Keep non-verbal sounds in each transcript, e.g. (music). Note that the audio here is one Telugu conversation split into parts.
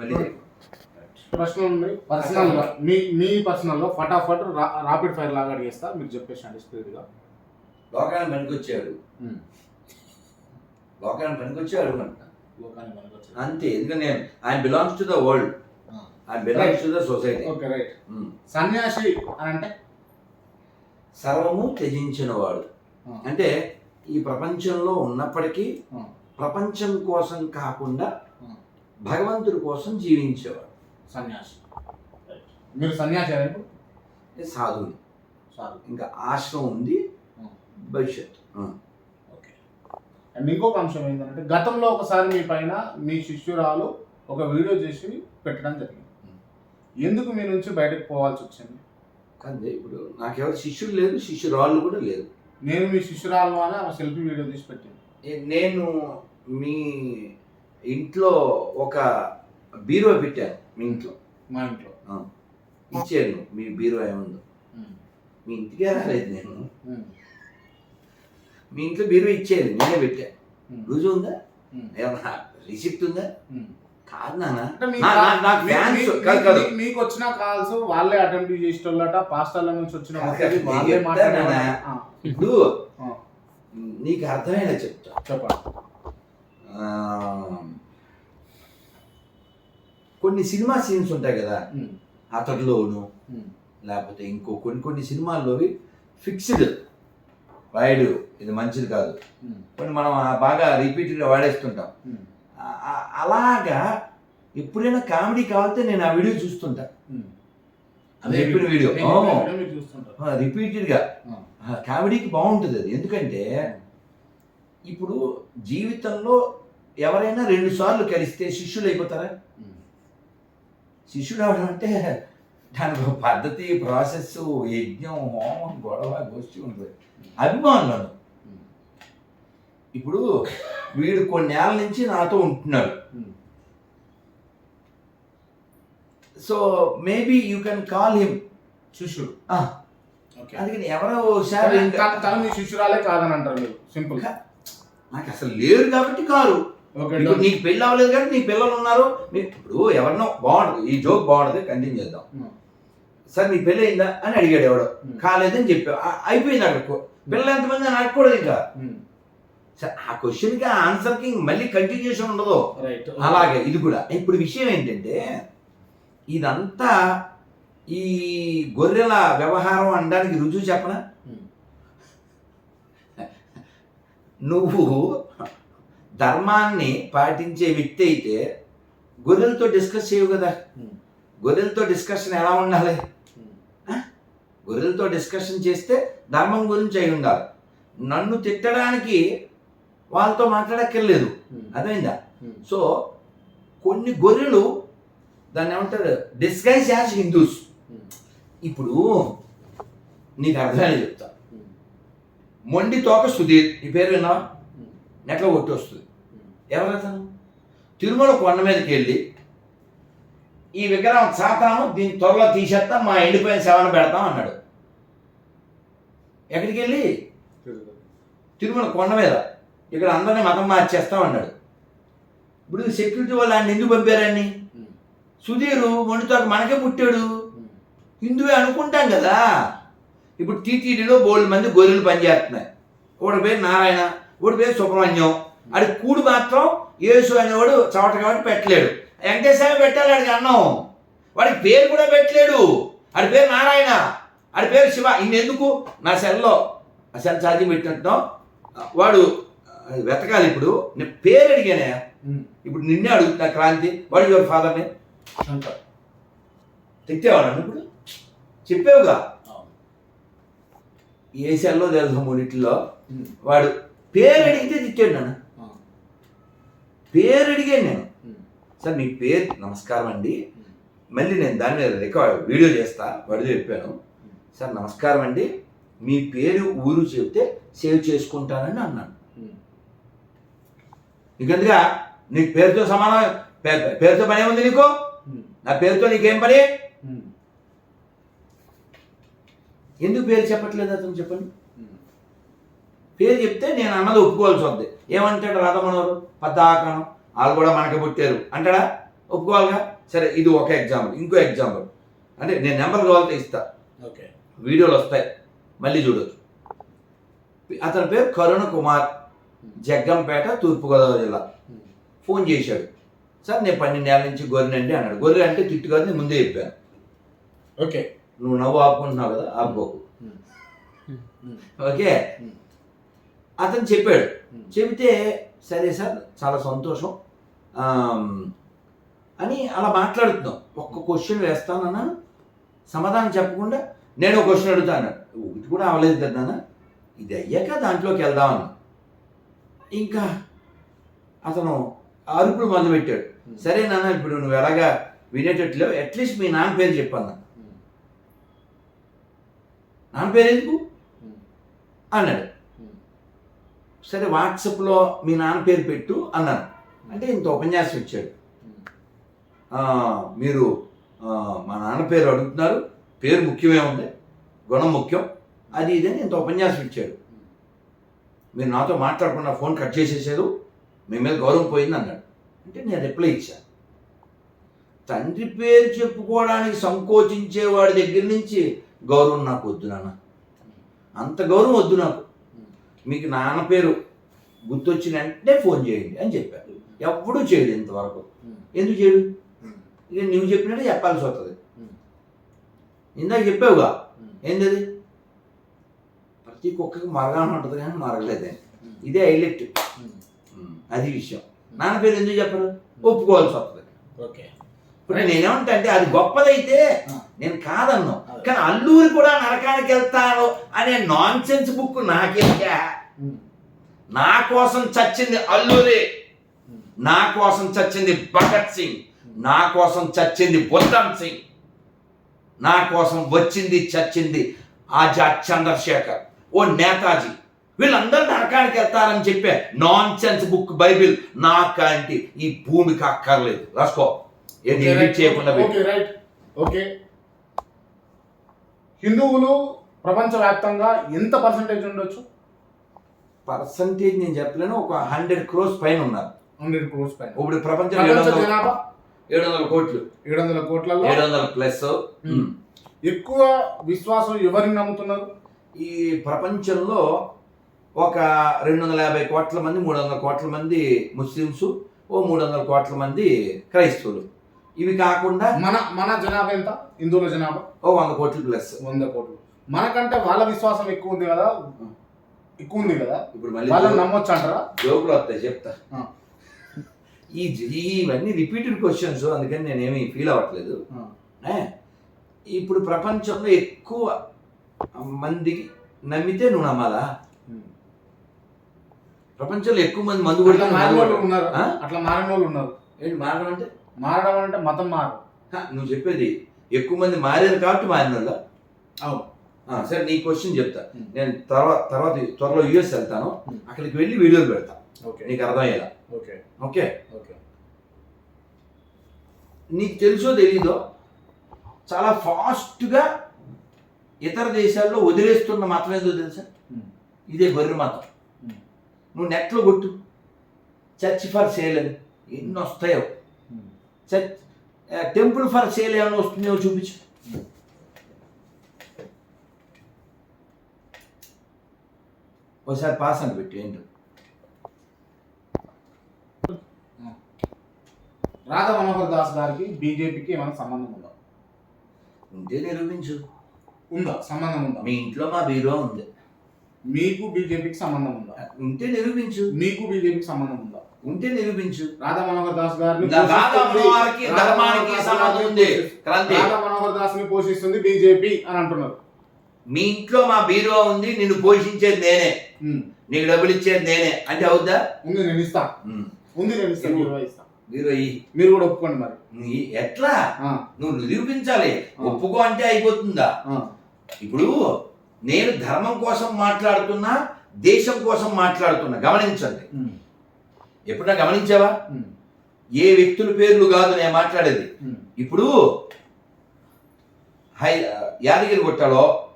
మళ్ళీ ప్రశ్నలు ఉన్నాయి. పర్సనల్గా మీ మీ పర్సనల్లో ఫటాఫట్ రాపిడ్ ఫైర్ లాగా అడిగేస్తా. మీరు చెప్పేసండి స్పీడ్గా లోకాన్ని పనికొచ్చాడు. లోకాన్ని పనికొచ్చాడు అంట. అంతే. ఎందుకంటే నేను ఆయన బిలాంగ్స్ టు ద వరల్డ్. ఆయన belongs to the society okay right. సన్యాసి అని అంటే? సర్వము త్యజించిన వాడు ఆ. అంటే ఈ ప్రపంచంలో ఉన్నప్పటికీ. ప్రపంచం కోసం కాకుండా. భగవంతుడి కోసం జీవించేవాడు. సన్యాసి. మీరు సన్యాసి సాధువుని. చాలు ఇంకా ఆశ్రమం ఉంది ఆ. భవిష్యత్తు. ఓకే అండ్ ఇంకొక అంశం ఏంటంటే గతంలో ఒకసారి మీ పైన మీ శిష్యురాలు ఒక వీడియో చేసి పెట్టడం జరిగింది. ఎందుకు మీ నుంచి బయటకు పోవాల్సి వచ్చింది? కానీ ఇప్పుడు నాకెవరు శిష్యుడు లేదు శిష్యురాళ్ళు కూడా లేదు నేను మీ శిష్యురాలు అని ఆమె సెల్ఫీ వీడియో తీసి పెట్టింది. ఏ- నేను మీ ఇంట్లో ఒక బీరువా పెట్టాను మీ ఇంట్లో. మా ఇంట్లో. ఇచ్చాను మీ బీరువా ఏముందో. మీ ఇంటికే రాలేదు నేను. మీ ఇంట్లో బీరువా ఇచ్చేది నేనే పెట్టాను ఉమ్. రుజువు ఉందా. ఏమన్నా రిసిప్ట్ ఉందా. కాదు నాన్న. మీకు వచ్చిన కాల్స్ వాళ్ళే అటెంప్ట్ చేసేటోళ్ళట పాస్టర్ల నుంచి వచ్చిన వాళ్ళే మాట్లాడారు. నీకు అర్థమయ్యేలా చెప్తా. చెప్పండి. కొన్ని సినిమా సీన్స్ ఉంటాయి కదా. అతడిలోను. లేకపోతే ఇంకో కొన్ని కొన్ని సినిమాల్లోవి ఫిక్స్డ్ వాడు ఇది మంచిది కాదు. కొన్ని మనం బాగా రిపీటెడ్గా వాడేస్తుంటాం. అలాగా ఎప్పుడైనా కామెడీ కావాలంటే నేను ఆ వీడియో చూస్తుంటా. అది చెప్పిన వీడియో. రిపీటెడ్గా. కామెడీకి బాగుంటుంది అది. ఎందుకంటే ఇప్పుడు జీవితంలో ఎవరైనా రెండు సార్లు కలిస్తే శిష్యులు అయిపోతారా. శిష్యుడు అవడం అంటే దానికి ఒక పద్ధతి ప్రాసెస్ యజ్ఞం హోమం గొడవ గోష్ఠి ఉంటుంది. అభిమానులను. ఇప్పుడు వీడు కొన్నేళ్ళ నుంచి నాతో ఉంటున్నాడు. ఉమ్. So maybe you can call him శిష్యుడు. ఓకే. అందుకని ఎవరో తన- మీ శిష్యురాలే కాదని అంటారు మీరు. సింపుల్. నాకు అసలు లేరు కాబట్టి కారు. ఇప్పుడు. నీకు పెళ్ళి అవ్వలేదు కాబట్టి నీ పిల్లలు ఉన్నారు. ఇప్పుడు ఎవరినో బాగుంటుంది ఈ జోక్ బాగుంటుంది కంటిన్యూ చేద్దాం. సార్ మీ పెళ్ళి అయిందా? అని అడిగాడు ఎవడో. కాలేదని చెప్పావు. ఆ- అయిపోయింది అక్కడ పిల్లలు ఎంతమంది అని అడగకూడదు ఇంకా. ఆ క్వశ్చన్కి ఆ ఆన్సర్కి మళ్ళీ కంటిన్యూషన్ ఉండదు. అలాగే ఇది కూడా. ఇప్పుడు విషయం ఏంటంటే ఇదంతా ఈ గొర్రెల వ్యవహారం అనడానికి రుజువు చెప్పనా. నువ్వు ధర్మాన్ని పాటించే వ్యక్తి అయితే గొర్రెలతో డిస్కస్ చేయవు కదా. గొర్రెలతో డిస్కషన్ ఎలా ఉండాలి. గొర్రెలతో డిస్కషన్ చేస్తే ధర్మం గురించి అయి ఉండాలి. నన్ను తిట్టడానికి వాళ్ళతో మాట్లాడక్కర్లేదు. ఉమ్. సో కొన్ని గొర్రెలు దాన్ని ఏమంటారు? Disguise as Hindus. ఇప్పుడు నీకు అర్థమైనా చెప్తా. మొండి తోక సుధీర్. ఈ పేరు విన్నావా. నెట్లో కొట్టి వస్తుంది. ఎవరు అతను తిరుమల కొండ మీదకి వెళ్ళి ఈ విగ్రహం సాతాను దీన్ని త్వరలో తీసేస్తాం మా ఎండిపోయిన సేవను పెడతాం అన్నాడు. ఎక్కడికి వెళ్ళి? తిరుమల కొండ మీద. ఇక్కడ అందరినీ మతం మార్చేస్తాం అన్నాడు. ఇప్పుడు సెక్యూరిటీ వాళ్ళు ఆయన ఎందుకు పంపారని సుధీరు మొండితో మనకే పుట్టాడు. హిందువే అనుకుంటాం కదా. ఇప్పుడు టీటీడీలో బోల్డ్ మంది గొర్రెలు పనిచేస్తున్నాయి. ఒకటి పేరు నారాయణ ఒకటి పేరు సుబ్రహ్మణ్యం. అది కూడు మాత్రం యేసు అనేవాడు చవట కాబట్టి పెట్టలేడు. వెంకటేశ్వర పెట్టాలి వాడికి అన్నం. వాడికి పేరు కూడా పెట్టలేడు. ఆడి పేరు నారాయణ. ఆడి పేరు శివ. ఇన్నెందుకు? నా సెల్లో. ఆ సెల్ ఛార్జింగ్ పెట్టినట్టు వాడు వెతకాలి ఇప్పుడు. నేను పేరు అడిగానే. ఇప్పుడు నిన్నే అడుగుతున్నా క్రాంతి. వాడు యువర్ ఫాదర్ని శంకర్. తిట్టేవాడు ఇప్పుడు? చెప్పావుగా. ఏ సెల్లో తెలుసు మూడిట్లో. వాడు పేరు అడిగితే తిట్టాడు నన్ను. పేరు అడిగాను నేను. సార్ మీ పేరు నమస్కారం అండి. మళ్ళీ నేను దాని మీద రికార్డ్ వీడియో చేస్తా వాడు చెప్పాను సార్ నమస్కారం అండి మీ పేరు ఊరు చెప్తే సేవ్ చేసుకుంటానని అన్నాను. నీకెందుగా నీ పేరుతో సమానం పేరుతో పని ఏముంది నీకు. నా పేరుతో నీకేం పని. ఎందుకు పేరు చెప్పట్లేదు అతను చెప్పండి. పేరు చెప్తే నేను అన్నది ఒప్పుకోవాల్సి వద్ది ఏమంటాడు రాధమనోరు పద్దాకనం వాళ్ళు కూడా మనకి పుట్టారు. అంటాడా? ఒప్పుకోవాలిగా? సరే ఇది ఒక ఎగ్జాంపుల్. ఇంకో ఎగ్జాంపుల్. అంటే నేను నెంబర్ కావాలంటే ఇస్తా. ఓకే. వీడియోలు వస్తాయి. మళ్ళీ చూడొచ్చు. అతని పేరు కరుణ కుమార్. జగ్గంపేట తూర్పుగోదావరి జిల్లా. ఫోన్ చేశాడు. సార్ నేను పన్నెండేళ్ళ నుంచి గొర్రెనండి అన్నాడు. గొర్రె అంటే తిట్టు కాదు నేను ముందే చెప్పాను. ఓకే. నువ్వు నవ్వు ఆపుకుంటున్నావు కదా ఆపుకోకు. ఓకే? అతను చెప్పాడు. చెబితే సరే సార్ చాలా సంతోషం. అని అలా మాట్లాడుతున్నాం. ఒక్క క్వశ్చన్ వేస్తానన్నాను సమాధానం చెప్పకుండా నేను ఒక క్వశ్చన్ అడుగుతాను. ఒకటి కూడా అవ్వలేదు కదా నాన్న. ఇది అయ్యాక దాంట్లోకి వెళ్దామని ఇంకా అతను అరుపులు మొదలుపెట్టాడు. సరే నాన్న ఇప్పుడు నువ్వు ఎలాగా వినేటట్లు అట్లీస్ట్ మీ నాన్న పేరు చెప్పన్నా. నాన్న పేరు ఎందుకు? అన్నాడు. సరే వాట్సాప్లో మీ నాన్న పేరు పెట్టు అన్నాను అంటే ఇంత ఉపన్యాసం ఇచ్చాడు. మీరు మా నాన్న పేరు అడుగుతున్నారు. పేరు ముఖ్యమే ఉంది. గుణం ముఖ్యం. అది ఇదని ఇంత ఉపన్యాసం ఇచ్చాడు. మీరు నాతో మాట్లాడకుండా ఫోన్ కట్ చేసేసారు మీ మీద గౌరవం పోయింది అన్నాడు. అంటే నేను రిప్లై ఇచ్చాను తండ్రి పేరు చెప్పుకోవడానికి సంకోచించే వాడి దగ్గర నుంచి గౌరవం నాకు వద్దు నాన్న. అంత గౌరవం వద్దు నాకు. మీకు నాన్న పేరు గుర్తొచ్చిన వెంటనే ఫోన్ చేయండి అని చెప్పారు ఎప్పుడూ చేయడు ఇంతవరకు. ఎందుకు చేయడు? ఇక నువ్వు చెప్పినట్టే చెప్పాల్సి వస్తుంది. ఇందాక చెప్పావుగా? ఏంది అది ప్రతి కుక్కకి మరగానే ఉంటుంది కానీ మరగలేదే ఇదే హైలైట్. అది విషయం. నాన్న పేరు ఎందుకు చెప్పరు? ఒప్పుకోవాల్సి వస్తుంది. ఓకే ఇప్పుడు నేనేమంటా అంటే అది గొప్పదైతే నేను కాదన్ను. కానీ అల్లూరి కూడా నరకానికి వెళ్తాను అనే నాన్ సెన్స్ బుక్ నాకేంటా నా కోసం చచ్చింది అల్లూరి. నా కోసం చచ్చింది భగత్ సింగ్. నా కోసం చచ్చింది బుద్ధం సింగ్. నా కోసం వచ్చింది చచ్చింది ఆజాద్ చంద్రశేఖర్. ఓ నేతాజీ. వీళ్ళందరూ నరకానికి వెళ్తారని చెప్పే నాన్ సెన్స్ బుక్ బైబిల్ నాకంటి ఈ భూమికి అక్కర్లేదు. రాసుకో. ఎడిట్ చేయకుండా పెట్టు. Okay right. ఓకే. హిందువులు ప్రపంచవ్యాప్తంగా ఎంత పర్సంటేజ్ ఉండొచ్చు? పర్సంటేజ్ నేను చెప్పలేను ఒక హండ్రెడ్ క్రోస్ పైన ఉన్నారు. హండ్రెడ్ క్రోర్స్ పైన. ఇప్పుడు ప్రపంచ జనాభా? ఏడు వందల కోట్లు. ఏడు వందల కోట్లలో ఏడు వందల ప్లస్. ఎక్కువ విశ్వాసం ఎవరిని నమ్ముతున్నారు? ఈ ప్రపంచంలో ఒక రెండు వందల యాభై కోట్ల మంది మూడు వందల కోట్ల మంది ముస్లిమ్స్ ఓ మూడు వందల కోట్ల మంది క్రైస్తవులు. ఇవి కాకుండా మన మన జనాభా ఎంత? హిందువుల జనాభా? ఓ వంద కోట్లు ప్లస్. వంద కోట్లు. మనకంటే వాళ్ళ విశ్వాసం ఎక్కువ ఉంది కదా? ఎక్కువ ఉంది కదా? ఇప్పుడు మళ్ళీ నమ్మొచ్చు అంటారా? జోకులు వస్తాయి చెప్తా. ఈ ఇవన్నీ రిపీటెడ్ క్వశ్చన్స్ అందుకని నేనేమి ఫీల్ అవ్వట్లేదు. ఏ? ఇప్పుడు ప్రపంచంలో ఎక్కువ మంది నమ్మితే నువ్వు నమ్మాలా? ప్రపంచంలో ఎక్కువ మంది మందు అట్లా కొడితే మారిన వాళ్ళు ఉన్నారు. ఆ? అట్లా మారిన వాళ్ళు ఉన్నారు. ఏంటి మారడం అంటే? మారడం అంటే మతం మారు నువ్వు చెప్పేది ఎక్కువ మంది మారారు కాబట్టి మారిన వాళ్ళ అవును సరే నీ క్వశ్చన్ చెప్తా. నేను తర్వాత తర్వాత త్వరలో యుఎస్ వెళ్తాను. అక్కడికి వెళ్ళి వీడియోలు పెడతా. ఓకే. నీకు అర్థమయ్యేలా. ఓకే. ఓకే? ఓకే. నీకు తెలుసో తెలీదో చాలా ఫాస్ట్గా ఇతర దేశాల్లో వదిలేస్తున్న మతం ఏదో తెలుసా. ఇదే గొర్రె మతం. నువ్వు నెట్లో కొట్టు. చర్చ్ ఫర్ సేల్ అని. ఎన్ని వస్తాయో. చర్చ్ టెంపుల్ ఫర్ సేల్ ఏమైనా వస్తుందేమో చూపించు ఒకసారి పాస్ అని పెట్టు ఏంటో రాధా మనోహర్ దాస్ గారికి బీజేపీకి ఏమైనా సంబంధం ఉందా ఉంటే నిరూపించు ఉందా సంబంధం ఉందా మీ ఇంట్లో మా బీరో ఉంది మీకు బీజేపీకి సంబంధం ఉందా ఉంటే నిరూపించు మీకు బీజేపీకి సంబంధం ఉందా ఉంటే నిరూపించు. రాధా మనోహర్ దాస్ గారిని పోషిస్తుంది- మనోహర్కి రాధా ధర్మానికి మనోహర్ దాస్ ఉంది. గారిని క్రాంతి. రాధా మనోహర్ దాస్ని పోషిస్తుంది బీజేపీ అని అంటున్నారు. మీ ఇంట్లో మా బీరో ఉంది నిన్ను పోషించేది నేనే. ఉమ్. నీకు డబ్బులు ఇచ్చేది నేనే. అంటే అవుద్దా? ఉంది నేను ఇస్తా. ఉంది నేను ఇస్తా. బీరో ఇయ్యి. మీరు కూడా ఒప్పుకోండి మరి. నీ- ఎట్లా? ఆ, నువ్వు నిరూపించాలి. ఒప్పుకో అంటే అయిపోతుందా? ఆ, ఇప్పుడు నేను ధర్మం కోసం మాట్లాడుతున్నా దేశం కోసం మాట్లాడుతున్నా. గమనించండి. ఉమ్, ఎప్పుడన్నా గమనించావా? ఏ వ్యక్తుల పేర్లు కాదు నేను మాట్లాడేది. ఇప్పుడు హై యాదగిరి గుట్టలో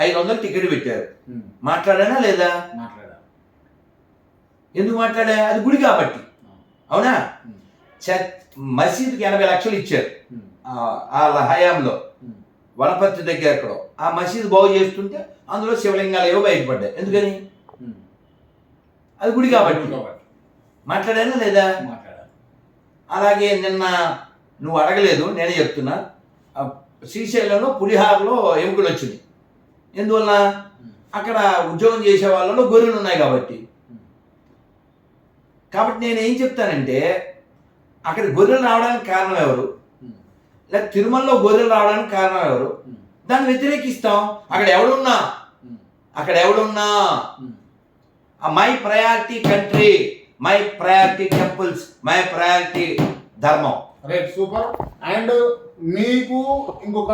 ఐదు వందలు టికెట్ పెట్టారు. మాట్లాడానా లేదా? మాట్లాడా. ఎందుకు మాట్లాడా? అది గుడి కాబట్టి. అవునా. మసీదుకి ఎనభై లక్షలు ఇచ్చారు. ఆ, హయాంలో. వనపర్తి దగ్గర ఎక్కడో. ఆ మసీదు బాగు చేస్తుంటే అందులో శివలింగాలు ఏవో బయటపడ్డాయి. ఎందుకని. అది గుడి కాబట్టి. మాట్లాడానా లేదా? మాట్లాడాలి అలాగే నిన్న నువ్వు అడగలేదు నేనే చెప్తున్నా. శ్రీశైలంలో పులిహారలో ఎముకలు వచ్చింది ఎందువల్ల అక్కడ ఉద్యోగం చేసే వాళ్ళలో గొర్రెలు ఉన్నాయి కాబట్టి. కాబట్టి నేను ఏం చెప్తానంటే అక్కడ గొర్రెలు రావడానికి కారణం ఎవరు? లేదా తిరుమలలో గొర్రెలు రావడానికి కారణం ఎవరు? దాన్ని వ్యతిరేకిస్తాం. అక్కడ ఎవడున్నా? అక్కడ ఎవడున్నా. My priority country. My priority temples my priority ధర్మం రైట్ సూపర్ అండ్ మీకు ఇంకొక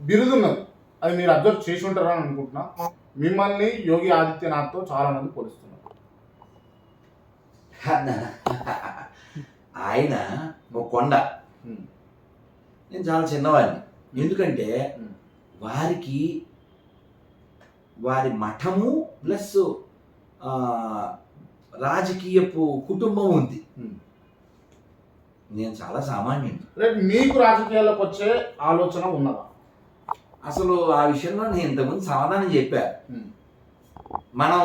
బిరుదు ఉన్నది. అది మీరు అబ్జర్వ్ చేసి ఉంటారని అనుకుంటున్నా. మిమ్మల్ని యోగి ఆదిత్యనాథ్తో చాలా మంది పోలిస్తున్నారు. ఆయన ఒక కొండ. ఉమ్, నేను చాలా చిన్నవాడిని. ఎందుకంటే ఉమ్, వారికి వారి మఠము ప్లస్ రాజకీయపు కుటుంబం ఉంది. నేను చాలా సామాన్యుడు రైట్ మీకు రాజకీయాల్లోకి వచ్చే ఆలోచన ఉన్నదా? అసలు ఆ విషయంలో నేను ఇంతకుముందు సమాధానం చెప్పా. మనం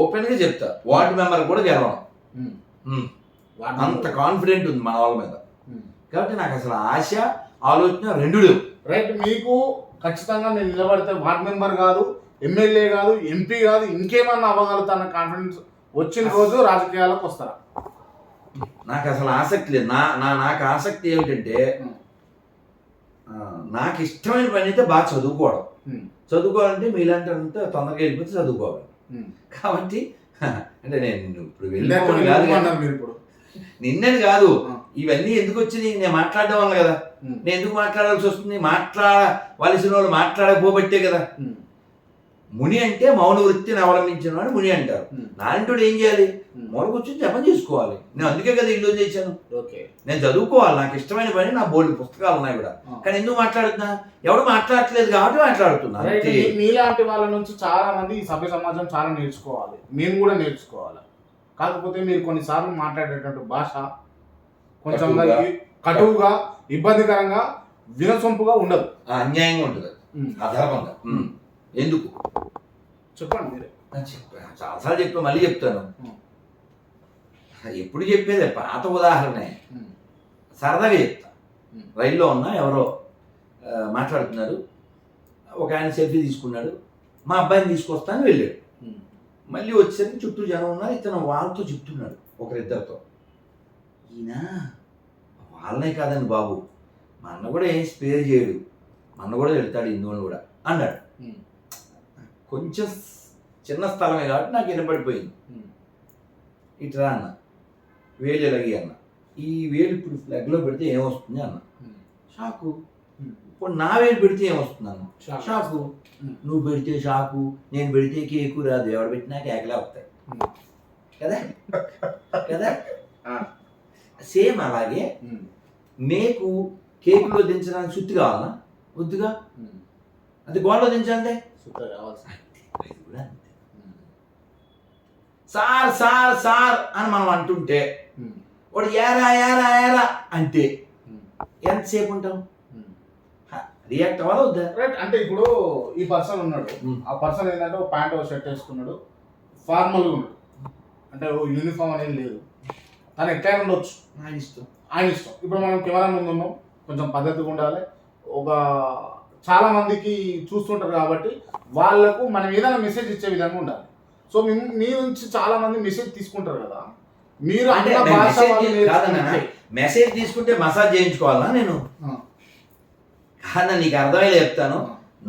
ఓపెన్గా చెప్తా. వార్డు మెంబర్ కూడా గెలవం అంత కాన్ఫిడెంట్ ఉంది మన వాళ్ళ మీద. కాబట్టి నాకు అసలు ఆశ ఆలోచన రెండు లేవు. రైట్ మీకు ఖచ్చితంగా నేను నిలబడితే వార్డ్ మెంబర్ కాదు ఎమ్మెల్యే కాదు ఎంపీ కాదు ఇంకేమన్నా అవ్వగలుగుతాన్న కాన్ఫిడెన్స్ వచ్చిన రోజు రాజకీయాలకు వస్తారా? నాకు అసలు ఆసక్తి లేదు. నా నా నాకు ఆసక్తి ఏమిటంటే నాకు ఇష్టమైన పని అయితే బాగా చదువుకోవడం. చదువుకోవాలంటే మీలాంటి అంతా తొందరగా వెళ్ళిపోతే చదువుకోవాలి. కాబట్టి అంటే నేను ఇప్పుడు వెళ్ళిపోవడం కాదు నిన్నది కాదు. ఇవన్నీ ఎందుకు వచ్చినాయి? నేను మాట్లాడడం వల్ల కదా. నేను ఎందుకు మాట్లాడాల్సి వస్తుంది? మాట్లాడవలసిన వాళ్ళు మాట్లాడకపోబట్టే కదా. ముని అంటే మౌన వృత్తిని అవలంబించిన వాడు ముని అంటారు. ఉమ్, నాలంటోడు ఏం చేయాలి? ఉమ్. మూల కూర్చొని జపం చేసుకోవాలి. నేను అందుకే కదా ఇల్లు చేశాను. ఓకే. నేను చదువుకోవాలి. నాకు ఇష్టమైన పని నా బోల్డ్ పుస్తకాలు ఉన్నాయి కూడా. ఆ. కానీ ఎందుకు మాట్లాడుతున్నా? ఎవడు మాట్లాడట్లేదు కాబట్టి మాట్లాడుతున్నా. మీలాంటి వాళ్ళ నుంచి చాలా మంది ఈ సభ్య సమాజం చాలా నేర్చుకోవాలి. మేము కూడా నేర్చుకోవాలి. కాకపోతే మీరు కొన్నిసార్లు మాట్లాడేటువంటి భాష కొంచెం కటువుగా. కటువుగా ఇబ్బందికరంగా వినసొంపుగా ఉండదు. అన్యాయంగా ఉంటుంది. అధర్మంగా. ఎందుకు? చెప్పండి మీరే. నేను చెప్పా. చాలాసార్లు చెప్పా మళ్ళీ చెప్తాను. ఎప్పుడు చెప్పేదే పాత ఉదాహరణే. సరదాగా చెప్తా. రైల్లో ఉన్నా ఎవరో మాట్లాడుతున్నారు. ఒక ఆయన సెల్ఫీ తీసుకున్నాడు. మా అబ్బాయిని తీసుకొస్తాను వెళ్ళాడు. మళ్ళీ వచ్చేసరికి చుట్టూ జనం ఉన్నారు. ఇతను వాళ్ళతో చెప్తున్నాడు ఒకరిద్దరితో. ఈయన వాళ్ళనే కాదండి బాబు. మా అన్న కూడా ఏం స్పేర్ చేయడు. మా అన్న కూడా వెళ్తాడు హిందువుని కూడా అన్నాడు. కొంచెం చిన్న స్థలమే కాబట్టి నాకు వినపడిపోయింది. ఇట్రా అన్న వేలు ఎలాగి అన్న ఈ వేలు ఇప్పుడు ఫ్లగ్లో పెడితే ఏమొస్తుంది అన్న. షాకు. ఇప్పుడు నా వేలు పెడితే ఏమొస్తుంది అన్న షాక్. నువ్వు పెడితే షాకు నేను పెడితే కేకు రాదు ఎవడు పెట్టినా కేకలే వస్తాయి. కదా కదా. సేమ్ అలాగే మేకు కేకులో దించడానికి సుత్తి కావాలా వద్దుగా. అది గోడలో దించండి సూపర్ కావాల్సింది ఇది కూడా అంతే. ఉమ్, సార్ సార్ సార్ అని మనం అంటుంటే వాడు ఏరా ఏరా ఏరా అంటే ఎంతసేపు ఉంటాం. రియాక్ట్ అవ్వాలా వద్దా? రైట్ అంటే ఇప్పుడు ఈ పర్సన్ ఉన్నాడు. ఆ పర్సన్ ఏంటంటే ప్యాంట్ ఒక షర్ట్ వేసుకున్నాడు. ఫార్మల్గా ఉన్నాడు. అంటే ఓ యూనిఫామ్ అనేది లేదు. తను ఎట్లా ఉండొచ్చు. నా ఇష్టం. ఆయన ఇష్టం. ఇప్పుడు మనం కెమెరా ముందు ఉన్నాం. కొంచెం పద్ధతిగా ఉండాలి. ఒక చాలా మందికి చూస్తుంటారు కాబట్టి వాళ్ళకు మనం ఏదైనా మెసేజ్ ఇచ్చే విధంగా ఉండాలి. సో మీ మీ నుంచి చాలా మంది మెసేజ్ తీసుకుంటారు కదా. మీరు మెసేజ్ తీసుకుంటే మసాజ్ చేయించుకోవాలా నేను. కాదన్నా నీకు అర్థమయ్యే చెప్తాను.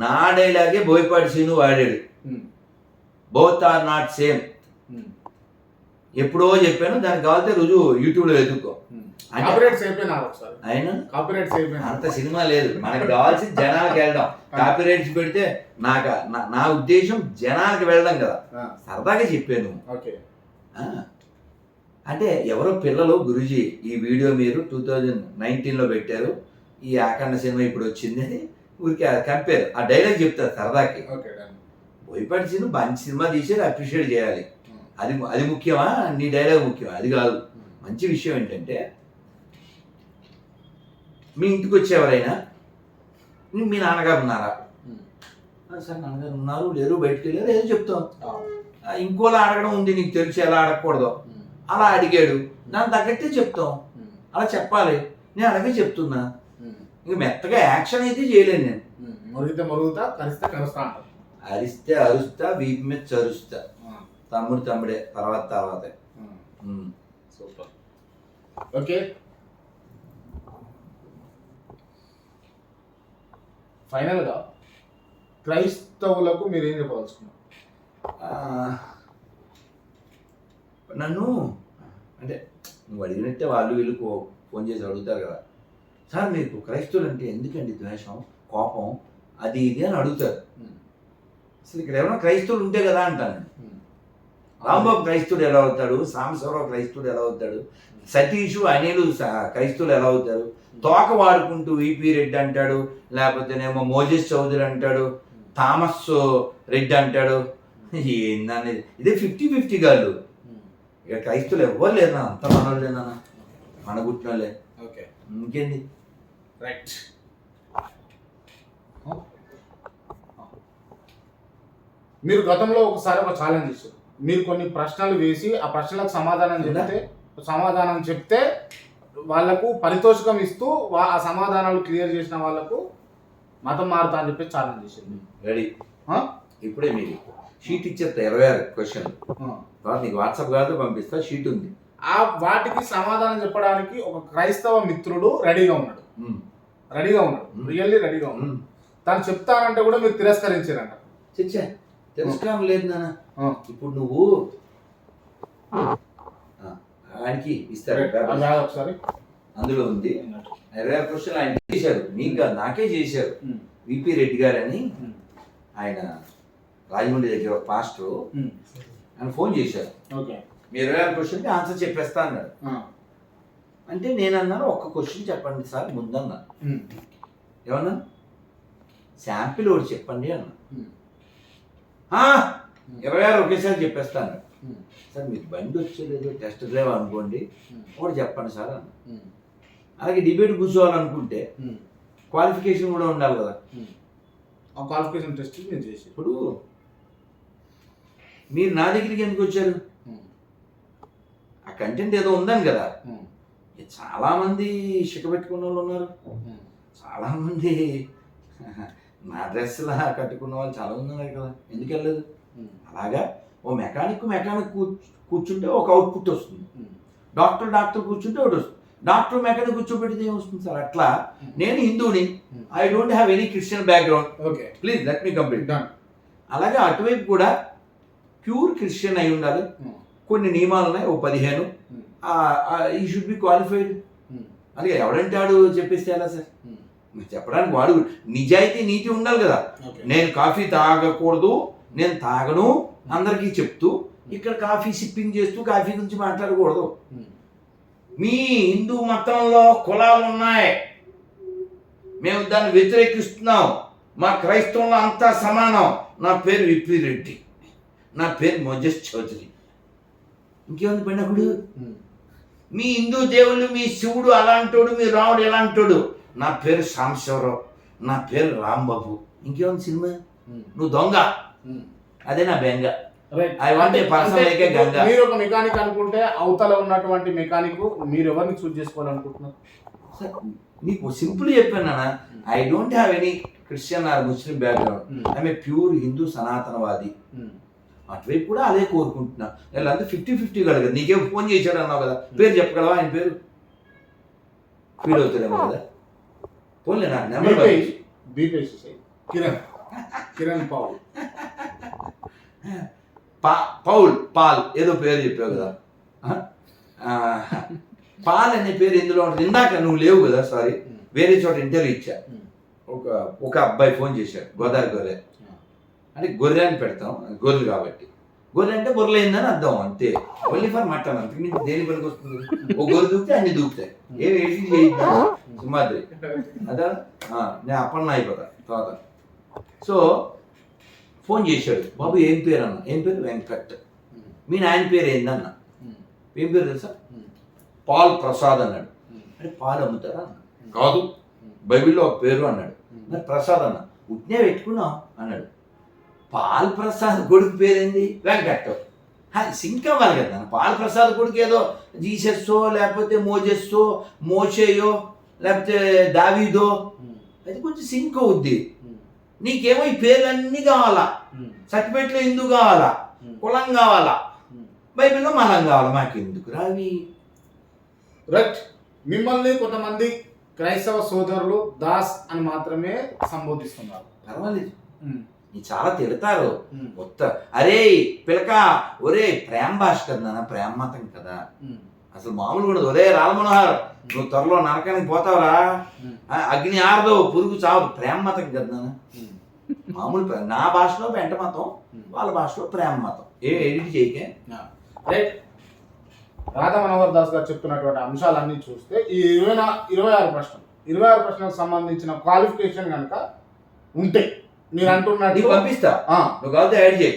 నా డైలాగే బోయపాటి సీను వాడాడు. బోత్ ఆర్ నాట్ సేమ్ ఎప్పుడో చెప్పాను దానికి కావాలంటే రుజువు యూట్యూబ్లో వెతుక్కో. కాపీరైట్స్ కాపీరైట్స్ అంత సినిమా లేదు. మనకు కావాల్సింది జనాలకు వెళ్ళడం కాపీ రైట్స్ పెడితే నాకు నా- ఉద్దేశం జనానికి వెళ్ళడం కదా. సరదాగా చెప్పాను. అంటే ఎవరో పిల్లలు గురుజీ ఈ వీడియో మీరు టూ థౌజండ్ నైన్టీన్లో పెట్టారు. ఈ ఆఖండ సినిమా ఇప్పుడు వచ్చింది. అని ఊరికే కంపేర్. ఆ డైలాగ్ చెప్తారు సరదాకి. బోయపాటి సినిమా మంచి సినిమా తీసేది అప్రిషియేట్ చేయాలి. అది అది ముఖ్యమా? నీ డైలాగ్ ముఖ్యమా? అది కాదు. మంచి విషయం ఏంటంటే మీ ఇంటికి వచ్చే ఎవరైనా మీ- నాన్నగారు ఉన్నారా ఉమ్. "ఆ, సార్ నాన్నగారు ఉన్నారు లేరు బయటికి వెళ్ళారు ఏదో చెప్తాం ఆ. "ఆ, ఇంకోలా అడగడం ఉంది నీకు తెలిసి ఎలా అడగకూడదు. అలా అడిగాడు దాని తగ్గట్టే చెప్తాం. అలా చెప్పాలి నేను అలాగే చెప్తున్నా. ఇంక మెత్తగా యాక్షన్ అయితే చేయలేను నేను. మురిగితే మురుగుతా కరిస్తే కరుస్తా అరిస్తే అరుస్తా వీపు మీద చరుస్తా. తమ్ముడు తమ్ముడే తర్వాత తర్వాతే. సూపర్ ఓకే ఫైనల్గా క్రైస్తవులకు మీరు ఏం చెప్పదలుచుకున్నారు? నన్ను అంటే నువ్వు అడిగినట్టే వాళ్ళు వీళ్ళు ఫోన్ చేసి అడుగుతారు కదా. సార్ మీకు క్రైస్తవులు అంటే ఎందుకండి ద్వేషం కోపం? అది ఇది అని అడుగుతారు. అసలు ఇక్కడ ఏమైనా క్రైస్తవులు ఉంటే కదా అంటాను రాంబాబు క్రైస్తవుడు ఎలా అవుతాడు? సాంబశివరావు క్రైస్తవుడు ఎలా అవుతాడు? సతీషు అనిలు క్రైస్తవులు ఎలా అవుతారు? తోక వాడుకుంటూ ఈపీ రెడ్డి అంటాడు లేకపోతేనేమో మోజెస్ చౌదరి అంటాడు థామస్ రెడ్డి అంటాడు. ఏందనేది ఇదే? ఫిఫ్టీ ఫిఫ్టీ గాళ్ళు. ఇక క్రైస్తవులు ఎవ్వరు లేనా అంత మనోళ్ళేనా మన గుట్టినోళ్ళే ఓకే. ఇంకేంది? రైట్. మీరు గతంలో ఒకసారి ఒక ఛాలెంజ్ ఇచ్చారు. మీరు కొన్ని ప్రశ్నలు వేసి ఆ ప్రశ్నలకు సమాధానం చెప్తే సమాధానం చెప్తే వాళ్ళకు పారితోషికం ఇస్తూ వా- ఆ సమాధానాలు క్లియర్ చేసిన వాళ్ళకు మతం మారుతా అని చెప్పి ఛాలెంజ్ చేసింది. రెడీ? ఇప్పుడే మీకు షీట్ ఇచ్చేస్తా ఇరవై ఆరు క్వశ్చన్. తర్వాత నీకు వాట్సాప్ కాదు పంపిస్తా షీట్ ఉంది. ఆ వాటికి సమాధానం చెప్పడానికి ఒక క్రైస్తవ మిత్రుడు రెడీగా ఉన్నాడు. రెడీగా ఉన్నాడు. రియల్లీ రెడీగా ఉన్నాడు. తను చెప్తానంటే కూడా మీరు తిరస్కరించారంట. చచ్చా తెలుసుకోవడం లేదు నాన్న. ఇప్పుడు నువ్వు ఆయనకి ఇస్తారు ఒకసారి అందులో ఉంది ఇరవై ఆరు క్వశ్చన్ ఆయన చేశారు కాదు నాకే చేశారు. విపి రెడ్డి గారు అని. ఆయన రాజమండ్రి దగ్గర ఒక పాస్టర్. ఆయన ఫోన్ చేశారు ఓకే మీరు ఇరవై ఆరు క్వశ్చన్కి ఆన్సర్ చెప్పేస్తా అన్నాడు. అంటే నేను అన్నాను ఒక్క క్వశ్చన్ చెప్పండి సార్ ముందన్నా. ఏమన్నా శాంపిల్ ఒకటి చెప్పండి అన్నా Hmm. "ఆ, ఇరవై ఆరు ఒకేసారి చెప్పేస్తాను. సార్ మీకు బండి వచ్చేది టెస్ట్ డ్రైవ్ అనుకోండి. ఒకటి చెప్పండి సార్ అన్న. అలాగే డిబేట్ కూర్చోవాలనుకుంటే. క్వాలిఫికేషన్ కూడా ఉండాలి కదా. ఆ క్వాలిఫికేషన్ టెస్ట్ నేను చేసి ఇప్పుడు మీరు నా దగ్గరికి ఎందుకు వచ్చారు. ఆ కంటెంట్ ఏదో ఉందని కదా. చాలా మంది షిక పెట్టుకున్న వాళ్ళు ఉన్నారు. చాలా మంది (laughs) నా డ్రెస్లా కట్టుకున్న వాళ్ళు చాలా మంది ఉన్నారు కదా ఎందుకు వెళ్ళలేదు. అలాగా ఓ మెకానిక్ మెకానిక్ కూర్చు కూర్చుంటే ఒక అవుట్పుట్ వస్తుంది. Hmm. డాక్టర్ డాక్టర్ కూర్చుంటే ఒకటి వస్తుంది. డాక్టర్ మెకానిక్ కూర్చోబెడితే ఏమొస్తుంది సార్? అట్లా. నేను హిందువుని Hmm. I don't have any Christian background okay please let me complete అలాగే అటువైపు కూడా ప్యూర్ క్రిస్టియన్ అయి ఉండాలి. Hmm. కొన్ని నియమాలు ఉన్నాయి. ఓ పదిహేను. Hmm. ఈ షుడ్ బి క్వాలిఫైడ్ Hmm. అలాగే ఎవడంటాడు చెప్పేస్తే ఎలా సార్? Hmm. చెప్పడానికి వాడు నిజాయితీ నీతి ఉండాలి కదా. నేను కాఫీ తాగకూడదు. నేను తాగను. అందరికీ చెప్తూ ఇక్కడ కాఫీ సిప్పింగ్ చేస్తూ కాఫీ గురించి మాట్లాడకూడదు. మీ హిందూ మతంలో కులాలు ఉన్నాయి. మేము దాన్ని వ్యతిరేకిస్తున్నాం. మా క్రైస్తవంలో అంతా సమానం. నా పేరు విపి రెడ్డి. నా పేరు మోజస్ చౌదరి. ఇంకేముంది పండకుడు. మీ హిందూ దేవుళ్ళు మీ శివుడు అలాంటోడు మీ రాముడు ఎలాంటోడు? నా పేరు సాంబశివరావు నా పేరు రాంబాబు. ఇంకేముంది సినిమా. నువ్వు దొంగ. అదే నా బెంగ. గంగా. మీరు ఒక మెకానిక్ అనుకుంటే అవతల ఉన్నటువంటి మెకానిక్ మీరు ఎవరిని చూస్ చేసుకోవాలనుకుంటున్నారు? నీకు సింపుల్ చెప్పాను నాన్న. I don't have any Christian or Muslim background. I'm a pure Hindu సనాతనవాది. అటువైపు కూడా అదే కోరుకుంటున్నా. వీళ్ళంతా ఫిఫ్టీ ఫిఫ్టీ కదా నీకేం ఫోన్ చేశాడు అన్నావు కదా. పేరు చెప్పగలవా ఆయన పేరు? ఫీల్ అవుతాడేమో కదా. పోలే నాకు నెంబర్. కిరణ్. కిరణ్ పాల్. పా పౌల్ పాల్ ఏదో పేరు చెప్పావు కదా. ఆ, పాల్ అనే పేరు ఎందులో ఇందాక నువ్వు లేవు కదా సారీ వేరే చోట ఇంటర్వ్యూ ఇచ్చా. ఒక ఒక అబ్బాయి ఫోన్ చేశాడు గోదావరి గొర్రె. అంటే గొర్రె అని పెడతాం గొర్రెలు కాబట్టి. గొర్రె అంటే బొర్రెలైందని అర్థం అంతే. ఓన్లీ ఫర్ మటన్ అంతకు మించి దేని పనికి వస్తుంది? ఒక గొర్రె దూకితే అన్ని దూకుతాయి. ఏమి ఏసి చేయిద్దాం? సింహాద్రి నేను అప్పన్న అయిపోతా తర్వాత. సో ఫోన్ చేశాడు. బాబు ఏం పేరు అన్న ఏం పేరు? వెంకట్. మీ నాయన పేరు ఏందన్న ఏం పేరు తెలుసా? పాల్ ప్రసాద్ అన్నాడు. అంటే పాలు అమ్ముతారా అన్న? కాదు. బైబిల్లో ఒక పేరు అన్నాడు. మరి ప్రసాద్ అన్న? ఉట్నే పెట్టుకున్నాం అన్నాడు. పాల్ ప్రసాద్ కొడుకు పేరేంది? వెంకట్. సింక్ అవ్వాలి కదా. పాల్ ప్రసాద్ కొడుకు ఏదో జీసస్సో లేకపోతే మోజెస్సో మోషేయో లేకపోతే దావీదో? అది కొంచెం సింక్ అవుద్ది. నీకేమో ఈ పేర్లన్నీ కావాలా? సర్టిఫికెట్లో ఎందుకు కావాలా? కులం కావాలా? బైబిల్లో మలం కావాలా? మాకు ఎందుకు రావి. రైట్. మిమ్మల్ని కొంతమంది క్రైస్తవ సోదరులు దాస్ అని మాత్రమే సంబోధిస్తున్నారు. పర్వాలేదు. నీ చాలా తిడతారు. మొత్త అరే పిలక. ఒరే ప్రేమ భాష కదా. ప్రేమ మతం కదా. అసలు మామూలు కూడా ఒరే రామమనోహర్ నువ్వు త్వరలో నరకానికి పోతావురా. అగ్ని ఆరదు పురుగు చావు ప్రేమ మతం కదా. మామూలు నా భాషలో వెంట మతం. వాళ్ళ భాషలో ప్రేమ మతం. ఏ ఎడిట్ చేయకే. రైట్ రాధా మనోహర్ దాస్ గారు చెప్తున్నటువంటి అంశాలన్నీ చూస్తే ఈ ఇరవై ఇరవై ఆరు ప్రశ్నలు. ఇరవై ఆరు ప్రశ్నలకు సంబంధించిన క్వాలిఫికేషన్ కనుక ఉంటే మీరు అంటున్నట్టు పంపిస్తా. నువ్వు కావాలి యాడ్ చేయి.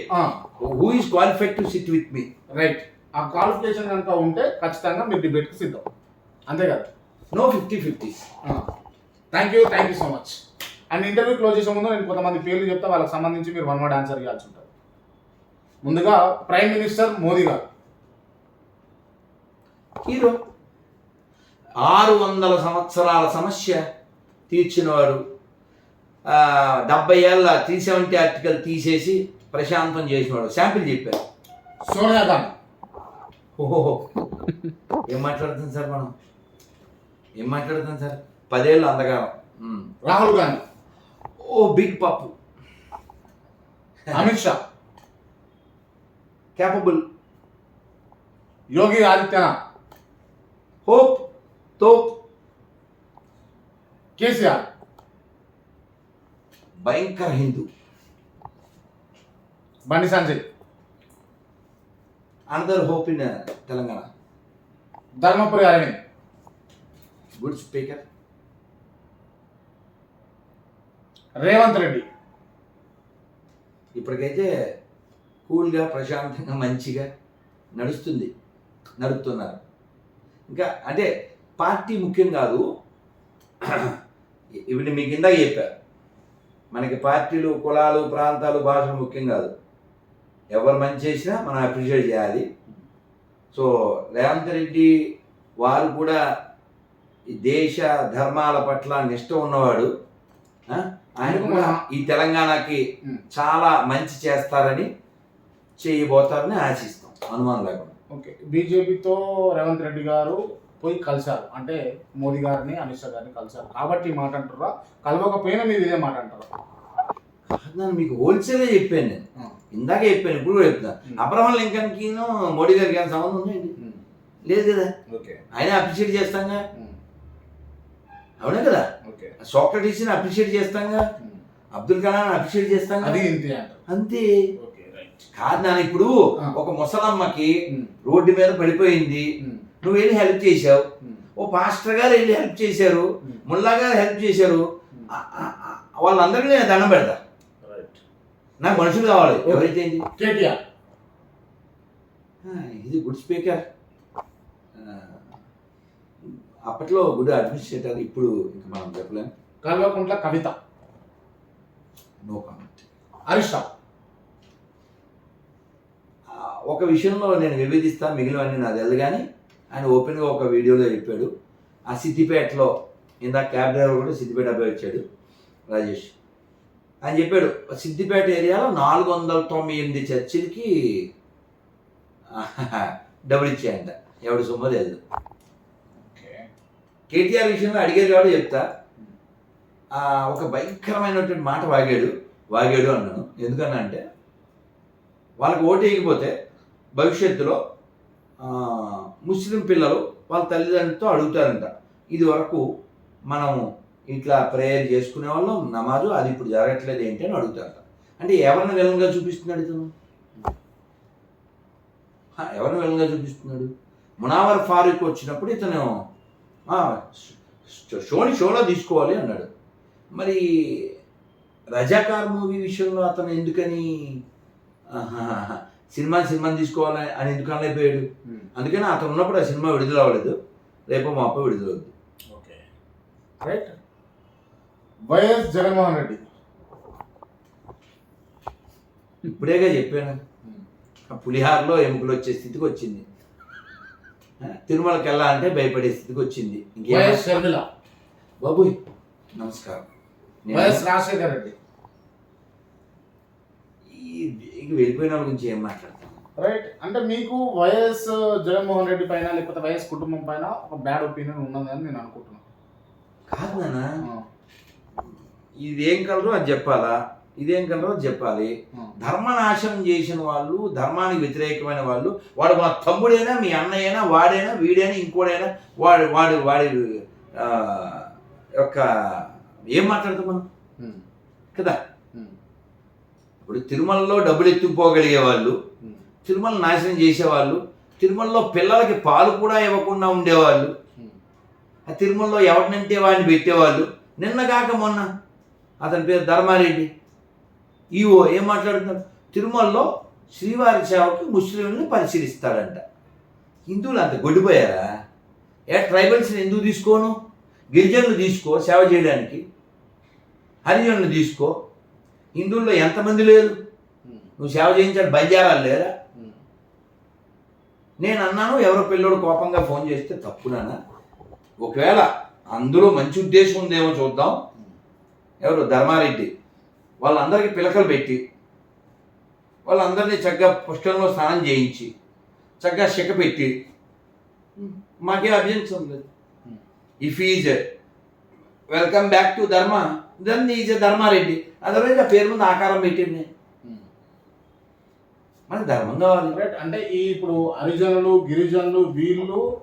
Who is qualified to sit with me right ఆ క్వాలిఫికేషన్ కనుక ఉంటే ఖచ్చితంగా మీరు డిబేట్కి సిద్ధం. అంతే కదా? No fifty fifty thank you thank you so much and interview close చేసే ముందు నేను కొంతమంది పేర్లు చెప్తే వాళ్ళకి సంబంధించి మీరు వన్ వర్డ్ ఆన్సర్ ఇవ్వాల్సి ఉంటుంది. ముందుగా ప్రైమ్ మినిస్టర్ మోదీ గారు. హీరో. ఆరు వందల సంవత్సరాల సమస్య తీర్చినవాడు. డెబ్బై ఏళ్ళ త్రీ సెవెంటీ ఆర్టికల్ తీసేసి ప్రశాంతం చేసినవాడు. శాంపిల్ చెప్పారు. సోనియా గాంధీ. ఓహో. ఏం మాట్లాడుతుంది సార్ మనం? ఏం మాట్లాడుతుంది సార్? పదేళ్ళు అందగారం మ్మ్. Rahul Gandhi. Oh big Pappu. Amit Shah. Capable Yogi Adityanath. Hope తోప్ KCR. భయంకర Hindu. Bandi Sanjay. Another hope in Telangana Dharmapuri Arvind good speaker Revanth Reddy. ఇప్పటికైతే కూల్గా ప్రశాంతంగా మంచిగా నడుస్తుంది నడుపుతున్నారు. ఇంకా అంటే పార్టీ ముఖ్యం కాదు. ఇప్పుడు మీకు ఇందాక చెప్పా. మనకి పార్టీలు కులాలు ప్రాంతాలు భాషలు ముఖ్యం కాదు. ఎవరు మంచి చేసినా మనం అప్రిషియేట్ చేయాలి. సో రేవంత్ రెడ్డి వారు కూడా ఈ దేశ ధర్మాల పట్ల నిష్ట ఉన్నవాడు? ఆయన కూడా ఈ తెలంగాణకి. చాలా మంచి చేస్తారని చేయబోతారని ఆశిస్తాం. అనుమానం లేకుండా. ఓకే. బీజేపీతో రేవంత్ రెడ్డి గారు పోయి కలిశారు. అంటే మోదీ గారిని అమిత్ షా గారిని కలిశారు. కాబట్టి మాట అంటారా కలవకపోయినా మీరు ఇదే మాట అంటారా? నేను మీకు హోల్సేలే చెప్పాను నేను. ఇందాకే చెప్పాను ఇప్పుడు కూడా చెప్తాను. అబ్రహం లింకన్కి మోడీ గారికి ఏమైనా సంబంధం ఉందండి. లేదు కదా ఓకే ఆయన అప్రిషియేట్ చేస్తాంగా. అవునే కదా ఓకే సోక్రటీస్ని అప్రిషియేట్ చేస్తాంగా. అబ్దుల్ కలాం అప్రిషియేట్ అంటారు అంతే కాదు నాన్న ఇప్పుడు. ఒక ముసలమ్మకి. రోడ్డు మీద పడిపోయింది. నువ్వు వెళ్ళి హెల్ప్ ఉమ్. ఓ పాస్టర్ గారు వెళ్ళి హెల్ప్ చేశారు. ముల్లా గారు హెల్ప్ చేశారు వాళ్ళందరికీ నేను దండం పెడతా నాకు మనుషులు కావాలి. ఎవరైతే కేటీఆర్. ఇది గుడ్ స్పీకర్. అప్పట్లో గుడ్ అడ్మినిస్ట్రేటర్ ఇప్పుడు ఇంకా మనం చెప్పలేం. కల్వకుంట్ల కవిత. No comment. హరీష్ రావు. ఒక విషయంలో నేను విభేదిస్తాను మిగిలినవన్నీ నాకు తెలియదు కానీ ఆయన ఓపెన్గా ఒక వీడియోలో చెప్పాడు. ఆ సిద్దిపేటలో ఇందాక క్యాబ్ డ్రైవర్ కూడా సిద్దిపేట అబ్బాయి వచ్చాడు రాజేష్. ఆయన చెప్పాడు. సిద్దిపేట ఏరియాలో నాలుగు వందల తొంభై ఎనిమిది చర్చిలకి డబ్బులు ఇచ్చాయంట. ఎవడి సొమ్ము లేదు ఓకే. కేటీఆర్ విషయంలో అడిగేది కాబట్టి చెప్తా. ఆ, ఒక భయంకరమైనటువంటి మాట వాగాడు. వాగాడు అన్నాను. ఎందుకన్నా అంటే వాళ్ళకి ఓటు వేయకపోతే భవిష్యత్తులో ముస్లిం పిల్లలు వాళ్ళ తల్లిదండ్రులతో అడుగుతారంట. ఇది వరకు మనము ఇట్లా ప్రేయర్ చేసుకునే వాళ్ళం నమాజు అది ఇప్పుడు జరగట్లేదు ఏంటి అని అడుగుతారట అంటే ఎవరిని విలన్గా చూపిస్తున్నాడు ఇతను? ఎవరిని విలన్గా చూపిస్తున్నాడు? మునావర్ ఫారూక్ వచ్చినప్పుడు ఇతను షోని షోలో తీసుకోవాలి అన్నాడు. మరి రజాకార్ మూవీ విషయంలో అతను ఎందుకని సినిమా సినిమాని తీసుకోవాలి అని ఎందుకు అనలేకపోయాడు. అందుకని అతను ఉన్నప్పుడు ఆ సినిమా విడుదల అవ్వలేదు. రేపు మా అప్ప విడుదలవుద్ది okay. Right. YS Jaganmohan Reddy. ఇప్పుడేగా చెప్పాను. ఆ పులిహారలో ఎముకలు వచ్చే స్థితికి వచ్చింది. తిరుమలకి వెళ్ళాలంటే భయపడే స్థితికి వచ్చింది. ఇంకేం వైఎస్ షర్మిల బాబు నమస్కారం. వైఎస్ రాజశేఖర్ రెడ్డి. ఈ- ఇంక వెళ్ళిపోయిన వాళ్ళ గురించి ఏం మాట్లాడతాను రైట్. అంటే మీకు వైఎస్ జగన్మోహన్ రెడ్డి పైన లేకపోతే వైఎస్ కుటుంబం పైన ఒక బ్యాడ్ ఒపీనియన్ ఉన్నదని నేను అనుకుంటున్నాను. కాదు నాన్న. ఇదేం కలరు అది చెప్పాలా? ఇదేం కలరు అది చెప్పాలి. ధర్మనాశనం చేసిన వాళ్ళు ధర్మానికి వ్యతిరేకమైన వాళ్ళు వాడు మా తమ్ముడైనా మీ అన్నయ్యైనా వాడైనా వీడైనా ఇంకోడైనా వాడు వాడు వాడి యొక్క ఏం మాట్లాడతాం మనం? కదా? ఇప్పుడు తిరుమలలో డబ్బులు ఎత్తుకుపోగలిగే వాళ్ళు తిరుమల నాశనం చేసేవాళ్ళు తిరుమలలో పిల్లలకి పాలు కూడా ఇవ్వకుండా ఉండేవాళ్ళు ఆ తిరుమలలో ఎవరినంటే వాడిని పెట్టేవాళ్ళు. నిన్న కాక మొన్న అతని పేరు ధర్మారెడ్డి. ఈవో ఏం మాట్లాడుతున్నారు? తిరుమలలో శ్రీవారి సేవకి ముస్లింలను పరిశీలిస్తాడంట. హిందువులు అంత గొడ్డిపోయారా? ఏ ట్రైబల్స్ని ఎందుకు తీసుకోను? గిరిజనులు తీసుకో సేవ చేయడానికి. హరిజనులు తీసుకో. హిందువుల్లో ఎంతమంది లేరు? నువ్వు సేవ చేయించాడు బంజారాలు లేరా? నేను అన్నాను ఎవరో పిల్లోడు కోపంగా ఫోన్ చేస్తే తప్పునానా ఒకవేళ అందులో మంచి ఉద్దేశం ఉందేమో చూద్దాం. ఎవరు? ధర్మారెడ్డి. వాళ్ళందరికీ పిలకలు పెట్టి వాళ్ళందరినీ చక్కగా పుష్కరంలో స్నానం చేయించి చక్కగా శిక్క పెట్టి మాకే అభ్యంతరం లేదు. If is welcome back to dharma then is Dharmareddy otherwise ఆ పేరు ముందు ఆకారం పెట్టింది. మనకి ధర్మం కావాలి. అంటే ఈ ఇప్పుడు హరిజనులు గిరిజనులు వీళ్ళు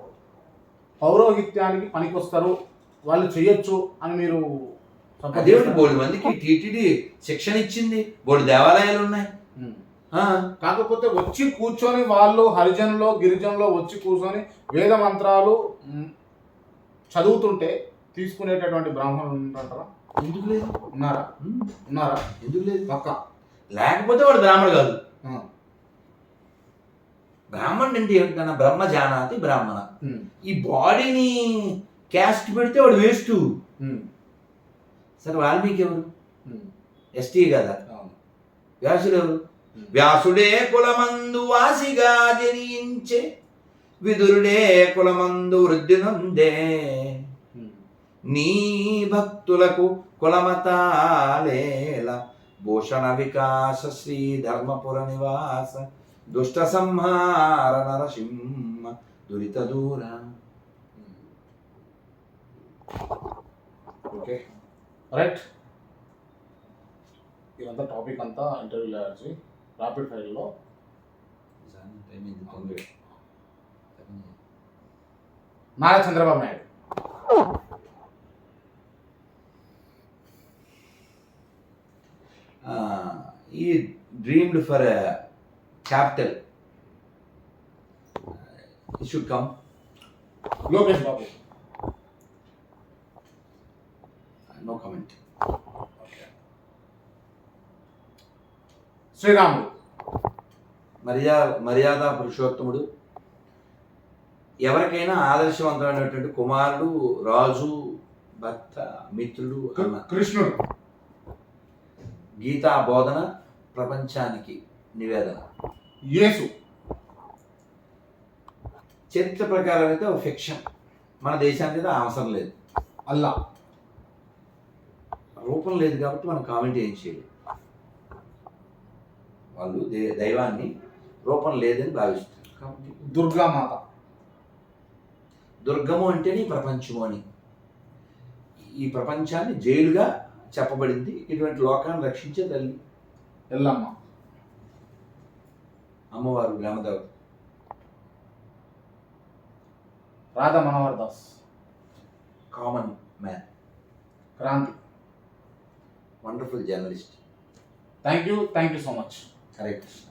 పౌరోహిత్యానికి పనికొస్తారు. వాళ్ళు చేయొచ్చు అని మీరు చేస్తారా? బోడు మందికి టీటీడీ శిక్షణ ఇచ్చింది? బోడు దేవాలయాలు ఉన్నాయి. ఆ, కాకపోతే వచ్చి కూర్చొని వాళ్ళు హరిజనులో గిరిజనులో వచ్చి కూర్చొని వేద మంత్రాలు చదువుతుంటే తీసుకునేటటువంటి బ్రాహ్మణులు ఉంటారా? ఎందుకు లేదు? ఉన్నారా? ఉన్నారా? ఎందుకు లేదు? పక్క. లేకపోతే వాడు బ్రాహ్మణుడు కాదు. బ్రాహ్మణుడు అంటే ఏమిటన్నా? బ్రహ్మ జానాతి బ్రాహ్మణ. ఈ బాడీని క్యాస్ట్ పెడితే వాడు వేస్ట్ సరే వాల్మీకి ఎవరు ఎస్టీ కదా. వ్యాసుడు ఎవరు వ్యాసుడే కులమందు వాసిగా జనించే విదురుడే కులమందు వృద్ధి నొందే. నీ భక్తులకు కులమతాలేల భూషణ వికాస శ్రీ ధర్మపుర నివాస దుష్ట సంహార నరసింహ దురిత దూర. ఓకే. రైట్ ఇదంతా టాపిక్ అంతా ఇంటర్వ్యూలో వచ్చి rapid ఫైర్లో Nara Chandrababu Naidu. He dreamed for capital it should come Lokesh Babu. No comment. Sriramulu మర్యాద మర్యాద పురుషోత్తముడు. ఎవరికైనా ఆదర్శవంతమైనటువంటి కుమారుడు రాజు భర్త మిత్రుడు అన్న కృష్ణుడు. గీతా బోధన ప్రపంచానికి నివేదన. యేసు. చరిత్ర ప్రకారం అయితే ఒక ఫిక్షన్. మన దేశానికి అయితే అవసరం లేదు. అల్లా. రూపం లేదు కాబట్టి మనం కామెంట్ ఏం చేయలేదు వాళ్ళు దైవాన్ని రూపం లేదని భావిస్తారు కాబట్టి దుర్గామాత. దుర్గము అంటేనే ప్రపంచము అని. ఈ ప్రపంచాన్ని జైలుగా చెప్పబడింది ఇటువంటి లోకాన్ని రక్షించే తల్లి. ఎల్లమ్మ. అమ్మవారు గ్రామదేవత. Radha Manohar Das. Common man. Kranti. Wonderful journalist thank you thank you so much Hare Krishna